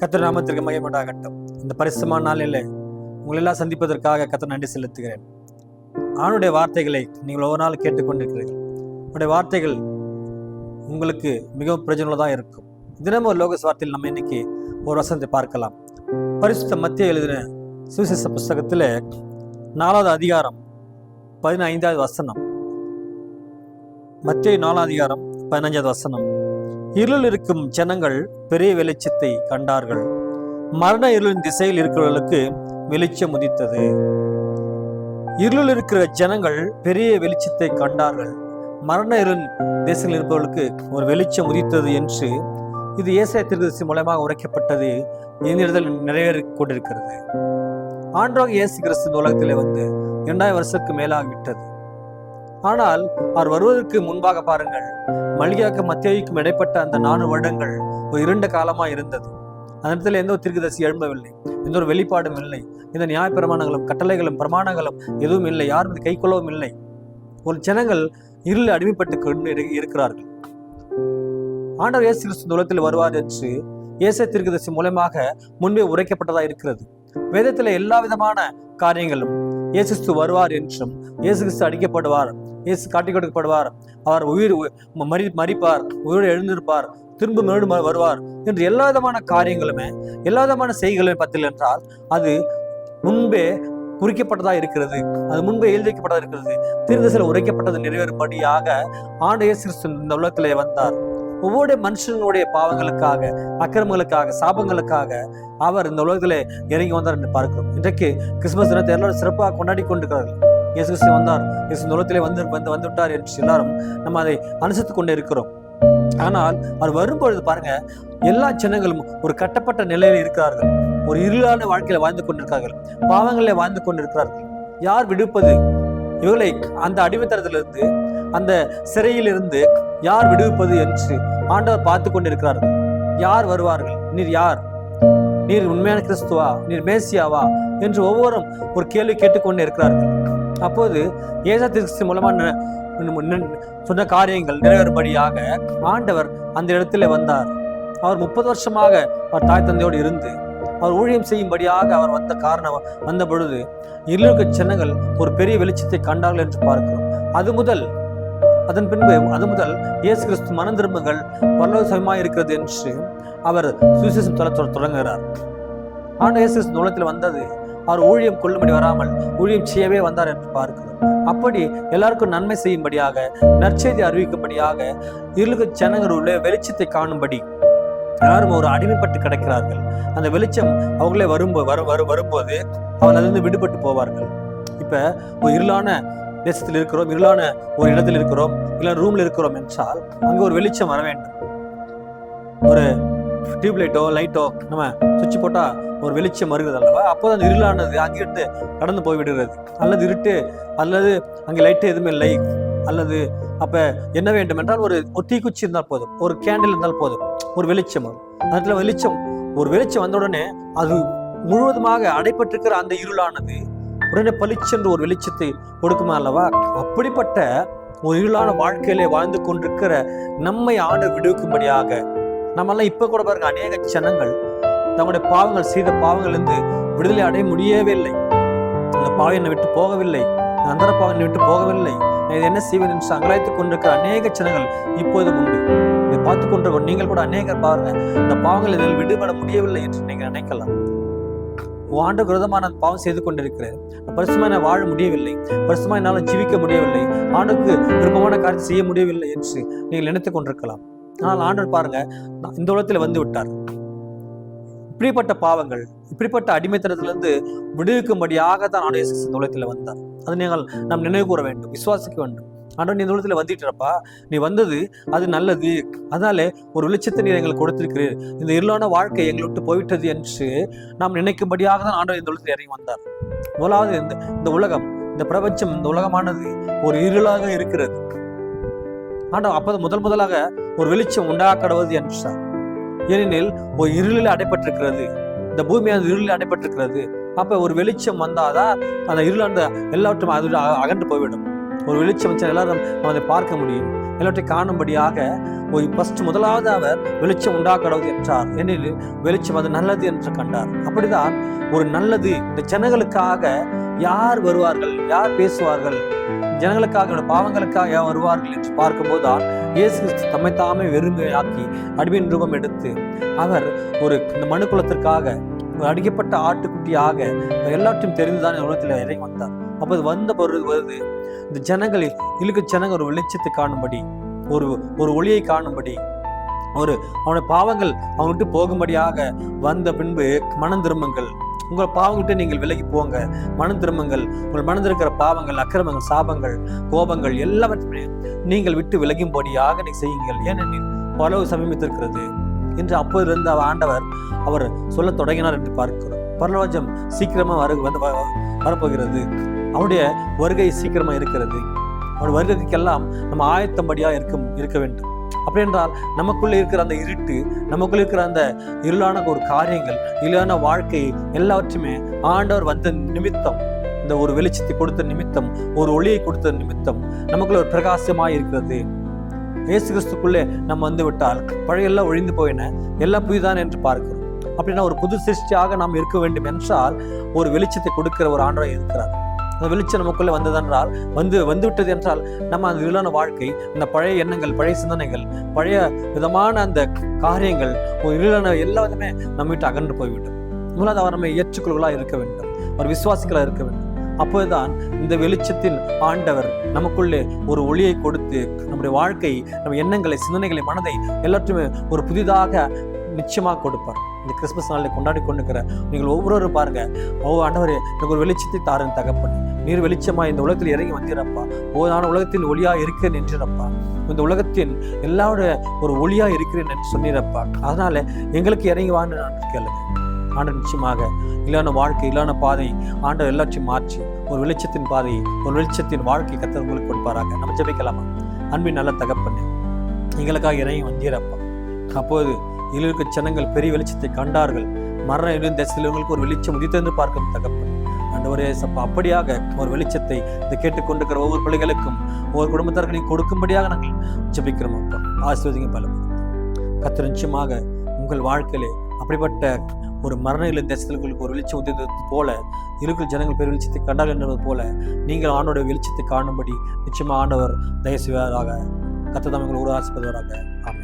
கத்திர நாமத்திற்கு மகிமண்டாகட்டும் இந்த பரிசுமான நாளில் உங்களெல்லாம் சந்திப்பதற்காக கத்திர நன்றி செலுத்துகிறேன். ஆணுடைய வார்த்தைகளை நீங்கள் ஒவ்வொரு நாள் கேட்டுக்கொண்டிருக்கிறீர்கள். உங்களுடைய வார்த்தைகள் உங்களுக்கு மிகவும் பிரயோஜனமாக இருக்கும். தினமும் லோகஸ் வார்த்தையில் நம்ம இன்னைக்கு ஒரு வசனத்தை பார்க்கலாம். பரிசுத்த மத்திய எழுதின சுவிசேஷ புஸ்தகத்தில் நாலாவது அதிகாரம் பதினைந்தாவது வசனம். மத்திய நாலாவது அதிகாரம் பதினஞ்சாவது வசனம். இருளில் இருக்கும் ஜனங்கள் பெரிய வெளிச்சத்தை கண்டார்கள். மரண இருளின் திசையில் இருக்கிறவர்களுக்கு வெளிச்சம் உதித்தது. இருளில் இருக்கிற ஜனங்கள் பெரிய வெளிச்சத்தை கண்டார்கள். மரண இருள் தேசத்தில் இருப்பவர்களுக்கு ஒரு வெளிச்சம் உதித்தது என்று இது ஏசாய திருதசி மூலமாக உரைக்கப்பட்டது. இந்த நிறைவேறிக் கொண்டிருக்கிறது. ஆண்டோக இயேசு கிறிஸ்து உலகத்திலே வந்து இரண்டாயிரம் வருஷத்துக்கு மேலாகிவிட்டது. ஆனால் அவர் வருவதற்கு முன்பாக பாருங்கள் மல்கியாக்கும் மத்தியாய்க்கும் இடைப்பட்ட அந்த நாலு வருடங்கள் ஒரு இரண்ட காலமா இருந்தது. அந்த இடத்துல எந்த ஒரு தீர்க்கதரிசி எழும்பவில்லை. எந்த ஒரு வெளிப்பாடும் இல்லை. எந்த நியாயப்பிரமாணங்களும் கட்டளைகளும் பிரமாணங்களும் எதுவும் இல்லை. யாரும் கை கைக்கொள்ளவும் இல்லை. ஒரு ஜனங்கள் இருள் அடிமைப்பட்டு கொண்டு இருக்கிறார்கள். ஆண்டவர் இயேசு கிறிஸ்து உலகத்தில் வருவார் என்று இயேசு தீர்க்கதரிசி மூலமாக முன்பே உரைக்கப்பட்டதா இருக்கிறது. வேதத்தில் எல்லா விதமான காரியங்களும் இயேசு கிறிஸ்து வருவார் என்றும் இயேசு கிறிஸ்து அடிக்கப்படுவார். இயேசு காட்டி கொடுக்கப்படுவார். அவர் உயிர் மறி மறிப்பார் உயிரோடு எழுந்திருப்பார் திரும்ப மறுபடியும் வருவார் என்று எல்லா விதமான காரியங்களுமே எல்லா விதமான செய்திகளுமே பத்தில் என்றால் அது முன்பே குறிக்கப்பட்டதா இருக்கிறது. அது முன்பே எழுதி வைக்கப்பட்டதா இருக்கிறது திருந்தசில் உரைக்கப்பட்டது நிறைவேறும்படியாக ஆண்டு இயேசு கிறிஸ்து இந்த உலகத்திலே வந்தார். ஒவ்வொரு மனுஷனுடைய பாவங்களுக்காக அக்கிரமங்களுக்காக சாபங்களுக்காக அவர் இந்த உலகத்திலே இறங்கி வந்தார் என்று பார்க்கிறோம். இன்றைக்கு கிறிஸ்துமஸ் தினத்தை எல்லாரும் சிறப்பாக கொண்டாடி கொண்டிருக்கிறார்கள். இயேசு கிறிஸ்து வந்தார். இயேசு இந்த உலகத்திலே வந்து வந்து வந்து விட்டார் என்று எல்லாரும் நம்ம அதை அனுசரித்துக் கொண்டே இருக்கிறோம் ஆனால் அவர் வரும்பொழுது பாருங்க எல்லா ஜனங்களும் ஒரு கட்டப்பட்ட நிலையில் இருக்கிறார்கள். ஒரு இருளான வாழ்க்கையில வாழ்ந்து கொண்டிருக்கிறார்கள். பாவங்களில் வாழ்ந்து கொண்டிருக்கிறார்கள். யார் விடுப்பது? இவர்களை அந்த அடிமைத்தரத்திலிருந்து அந்த சிறையிலிருந்து யார் விடுவிப்பது என்று ஆண்டவர் பார்த்து கொண்டிருக்கிறார்கள். யார் வருவார்கள்? நீர் யார்? நீர் உண்மையான கிறிஸ்துவா? நீர் மேசியாவா? என்று ஒவ்வொரு ஒரு கேள்வி கேட்டுக்கொண்டு இருக்கிறார்கள். அப்போது ஏசா கிறிஸ்து மூலமா சொன்ன காரியங்கள் நிறைவேறும்படியாக ஆண்டவர் அந்த இடத்துல வந்தார். அவர் முப்பது வருஷமாக அவர் தாய் தந்தையோடு இருந்து அவர் ஊழியம் செய்யும்படியாக அவர் வந்த காரணம் வந்த பொழுது இருளுக்கு ஜனங்கள் ஒரு பெரிய வெளிச்சத்தை கண்டார்கள் என்று பார்க்கிறோம். அது முதல் அதன் பின்பு அது முதல் இயேசு கிறிஸ்து மன திரும்புகள் பரலோகமாய் இருக்கிறது என்று அவர் சுவிசேஷம் தொடங்குகிறார். ஆனால் இயேசு கிறிஸ்து உலகத்தில் வந்தது அவர் ஊழியம் கொள்ளும்படி வராமல் ஊழியம் செய்யவே வந்தார் என்று பார்க்கிறோம். அப்படி எல்லாருக்கும் நன்மை செய்யும்படியாக நற்செய்தி அறிவிக்கும்படியாக இருளுக்கு ஜனங்கள் உள்ள வெளிச்சத்தை காணும்படி எல்லாரும் ஒரு அடிமைப்பட்டு கிடக்கிறார்கள். அந்த வெளிச்சம் அவங்களே வரும்போ வரும் வரும் வரும்போது அவர் அதிலிருந்து விடுபட்டு போவார்கள். இப்ப ஒரு இருளான தேசத்தில் இருக்கிறோம் இருளான ஒரு இடத்தில் இருக்கிறோம் இல்லை ரூம்ல இருக்கிறோம் என்றால் அங்க ஒரு வெளிச்சம் வர வேண்டும். ஒரு டியூப் லைட்டோ லைட்டோ நம்ம சுவிட்ச் போட்டால் ஒரு வெளிச்சம் வருகிறது அல்லவா? அப்போது அந்த இருளானது அங்கிருந்து கடந்து போய் விடுகிறது. அல்லது இருட்டு அல்லது அங்கே லைட்டு எதுவுமே இல்லை. அல்லது அப்போ என்ன வேண்டும் என்றால் ஒரு ஒரு தீக்குச்சி இருந்தால் போதும். ஒரு கேண்டில் இருந்தால் போதும். ஒரு வெளிச்சம் வரும். வெளிச்சம் ஒரு வெளிச்சம் வந்த உடனே அது முழுவதுமாக அடைப்பட்டிருக்கிற அந்த இருளானது உடனே பளிச்சென்று ஒரு வெளிச்சத்தை கொடுக்குமா அல்லவா? அப்படிப்பட்ட ஒரு இருளான வாழ்க்கையிலே வாழ்ந்து கொண்டிருக்கிற நம்மை ஆண்டு விடுவிக்கும்படியாக நம்மெல்லாம் இப்போ கூட பாருங்க அநேக ஜனங்கள் தங்களுடைய பாவங்கள் செய்த பாவங்களிலிருந்து விடுதலை அடைய முடியவே இல்லை. அந்த பாவம் என்னை விட்டு போகவில்லை. அந்த பாவம் என்னை விட்டு போகவில்லை. இதை என்ன செய்வது என்று அங்கலாய்த்துக் கொண்டிருக்கிற அநேக ஜனங்கள் இப்போதும் உண்டு. இதை பார்த்து கொண்டிருக்க நீங்கள் கூட அநேகர் பாருங்க. இந்த பாவங்கள் இதில் விடுபட முடியவில்லை என்று நீங்கள் நினைக்கலாம். ஆண்டு விரதமான பாவம் செய்து கொண்டிருக்கிறேன். பரிசுமாய் நான் வாழ முடியவில்லை. பரிசுமாய் என்னால் ஜீவிக்க முடியவில்லை. ஆண்டுக்கு விருப்பமான காரியம் செய்ய முடியவில்லை என்று நீங்கள் நினைத்துக் கொண்டிருக்கலாம். ஆனால் ஆண்டவர் பாருங்க இந்த உலகத்தில் வந்து விட்டார். இப்படிப்பட்ட பாவங்கள் இப்படிப்பட்ட அடிமைத்தனத்திலிருந்து விடுவிக்கும்படியாக தான் ஆண்டு இயேசு இந்த உலகத்தில் வந்தார். அதை நீங்கள் நாம் நினைவு கூற வேண்டும் விசுவாசிக்க வேண்டும். ஆனால் நீ இந்த உலகத்தில் வந்துட்டுறப்பா நீ வந்தது அது நல்லது. அதனாலே ஒரு வெளிச்சத்தை நீர் எங்களுக்கு கொடுத்திருக்கிறீர். இந்த இருளான வாழ்க்கை எங்களை விட்டு போயிட்டது என்று நாம் நினைக்கும்படியாக தான் ஆண்டவர் இந்த உலகத்தில் இறங்கி வந்தார். முதலாவது இந்த இந்த உலகம் இந்த பிரபஞ்சம் இந்த உலகமானது ஒரு இருளாக இருக்கிறது. ஆனால் அப்போது முதல் முதலாக ஒரு வெளிச்சம் உண்டாக்கடுவது என்றார் ஏனெனில் ஒரு இருளில் அடைப்பட்டிருக்கிறது. இந்த பூமியானது இருளில் அடைப்பட்டிருக்கிறது. அப்ப ஒரு வெளிச்சம் வந்தாதான் அந்த இருள் அந்த எல்லாவற்றும் அது அகன்று போய்விடும். ஒரு வெளிச்சம் வச்சா எல்லாரும் நம்ம அதை பார்க்க முடியும். எல்லாவற்றையும் காணும்படியாக ஒரு ஃபர்ஸ்ட் முதலாவது அவர் வெளிச்சம் உண்டாக்கடவுது என்றார். ஏனெனில் வெளிச்சம் அது நல்லது என்று கண்டார். அப்படிதான் ஒரு நல்லது இந்த ஜனங்களுக்காக யார் வருவார்கள் யார் பேசுவார்கள்? ஜனங்களுக்காக பாவங்களுக்காக வருவார்கள் என்று பார்க்கும்போதுதான் இயேசு கிறிஸ்து தம்மை தாமே வெறுமையாக்கி அடிவின் ரூபம் எடுத்து அவர் ஒரு இந்த மனுக்குலத்திற்காக அடிக்கப்பட்ட ஆட்டுக்குட்டியாக எல்லாற்றையும் தெரிந்துதான் உலகத்தில் இறங்கி வந்தார். அப்போது வந்த பொருள் வருது. இந்த ஜனங்களில் இழுக்கு ஜனங்கள் ஒரு வெளிச்சத்தை காணும்படி ஒரு ஒரு ஒளியை காணும்படி ஒரு அவனுடைய பாவங்கள் அவன் விட்டு போகும்படியாக வந்த பின்பு மனம் திரும்புங்கள் உங்கள் பாவங்கிட்ட நீங்கள் விலகி போங்க. மனம் திரும்புங்கள். உங்கள் மனதில் இருக்கிற பாவங்கள் அக்கிரமங்கள் சாபங்கள் கோபங்கள் எல்லாவற்றையும் நீங்கள் விட்டு விலகும்படியாக நீ செய்யுங்கள். ஏனெனில் பலவு சமீபத்திருக்கிறது என்று அப்போதிருந்து அவர் ஆண்டவர் அவர் சொல்ல தொடங்கினார் என்று பார்க்கிறோம். பரலோஜம் சீக்கிரமாக வரு வந்து வ- வரப்போகிறது. அவனுடைய வருகை சீக்கிரமா இருக்கிறது. அவனுடைய வருகைக்கெல்லாம் நம்ம ஆயத்தம்படியாக இருக்கும் இருக்க வேண்டும். அப்படி என்றால் நமக்குள்ள இருக்கிற அந்த இருட்டு நமக்குள்ள இருக்கிற அந்த இருளான ஒரு காரியங்கள் இருளான வாழ்க்கை எல்லாவற்றையுமே ஆண்டவர் வந்த நிமித்தம் இந்த ஒரு வெளிச்சத்தை கொடுத்த நிமித்தம் ஒரு ஒளியை கொடுத்த நிமித்தம் நமக்குள்ள ஒரு பிரகாசமாக இருக்கிறது. இயேசு கிறிஸ்துக்குள்ளே நம்ம வந்து விட்டால் பழையெல்லாம் ஒழிந்து போயின எல்லாம் புதிதான் என்று பார்க்கிறோம். அப்படின்னா ஒரு புது சிருஷ்டியாக நாம் இருக்க வேண்டும் என்றால் ஒரு வெளிச்சத்தை கொடுக்கிற ஒரு ஆண்டவர் இருக்கிறார். அந்த வெளிச்சம் நமக்குள்ளே வந்ததென்றால் வந்து வந்து விட்டது என்றால் நம்ம அந்த இருளான வாழ்க்கை அந்த பழைய எண்ணங்கள் பழைய சிந்தனைகள் பழைய விதமான அந்த காரியங்கள் ஒரு இருளான எல்லாத்துமே நம்ம விட்டு அகன்று போய்விடும். முதலாவது அவர் நம்ம ஏற்றுக்கொள்களாக இருக்க வேண்டும். ஒரு விசுவாசிகளாக இருக்க வேண்டும். அப்போதுதான் இந்த வெளிச்சத்தின் ஆண்டவர் நமக்குள்ளே ஒரு ஒளியை கொடுத்து நம்முடைய வாழ்க்கை நம்ம எண்ணங்களை சிந்தனைகளை மனதை எல்லாத்தையுமே ஒரு புதிதாக நிச்சயமாக கொடுப்பார். இந்த கிறிஸ்மஸ் நாளில் கொண்டாடி கொண்டிருக்கிற நீங்கள் ஒவ்வொருவரும் பாருங்க ஓ ஆண்டவரே எனக்கு ஒரு வெளிச்சத்தை தாருன்னு தகப்பன். நீர் வெளிச்சமா இந்த உலகத்தில் இறங்கி வந்திருப்பா. ஓ நான் ஒளியா இருக்கிறேன் என்றிரப்பா. இந்த உலகத்தின் எல்லாருடைய ஒரு ஒளியா இருக்கிறேன் என்று சொன்னிருப்பா. அதனால எங்களுக்கு இறங்கி வான்னு நான் கேளுங்க. ஆண்டு நிச்சயமாக இல்லான வாழ்க்கை இல்லான பாதை ஆண்டவர் எல்லாத்தையும் மாற்றி ஒரு வெளிச்சத்தின் பாதை ஒரு வெளிச்சத்தின் வாழ்க்கை கத்தர் உங்களுக்கு கொடுப்பாராங்க நம்ம ஜபிக்கலாமா? அன்பின் நல்ல தகப்பண்ணு எங்களுக்காக இறங்கி வந்தீரப்பா. அப்போது இருக்க ஜனங்கள் பெரிய வெளிச்சத்தை கண்டார்கள். மரணம் இருந்த சிலவங்களுக்கு ஒரு வெளிச்சம் உதித்தென்று பார்க்கும் தகப்பன். ஆண்டவரே சப்பா அப்படியாக ஒரு வெளிச்சத்தை இதை கேட்டுக்கொண்டிருக்கிற ஒவ்வொரு பிள்ளைகளுக்கும் ஒவ்வொரு குடும்பத்தார்களையும் கொடுக்கும்படியாக நாங்கள் ஜபிக்கிறோம் அப்பா. ஆசீர்வதிங்க பலம் கத்திர நிச்சயமாக உங்கள் வாழ்க்கையிலே அப்படிப்பட்ட ஒரு மரண இல்லை தேசங்களுக்கு ஒரு வெளிச்சம் உதித்தது போல இருக்கிற ஜனங்கள் பெரிய வெளிச்சத்தை கண்டால் என்பது போல நீங்கள் ஆண்டோட வெளிச்சத்தை காணும்படி நிச்சயமாக ஆண்டவர் தயவு செய்வதாக கத்ததாமங்கள் ஒரு ஆமாம்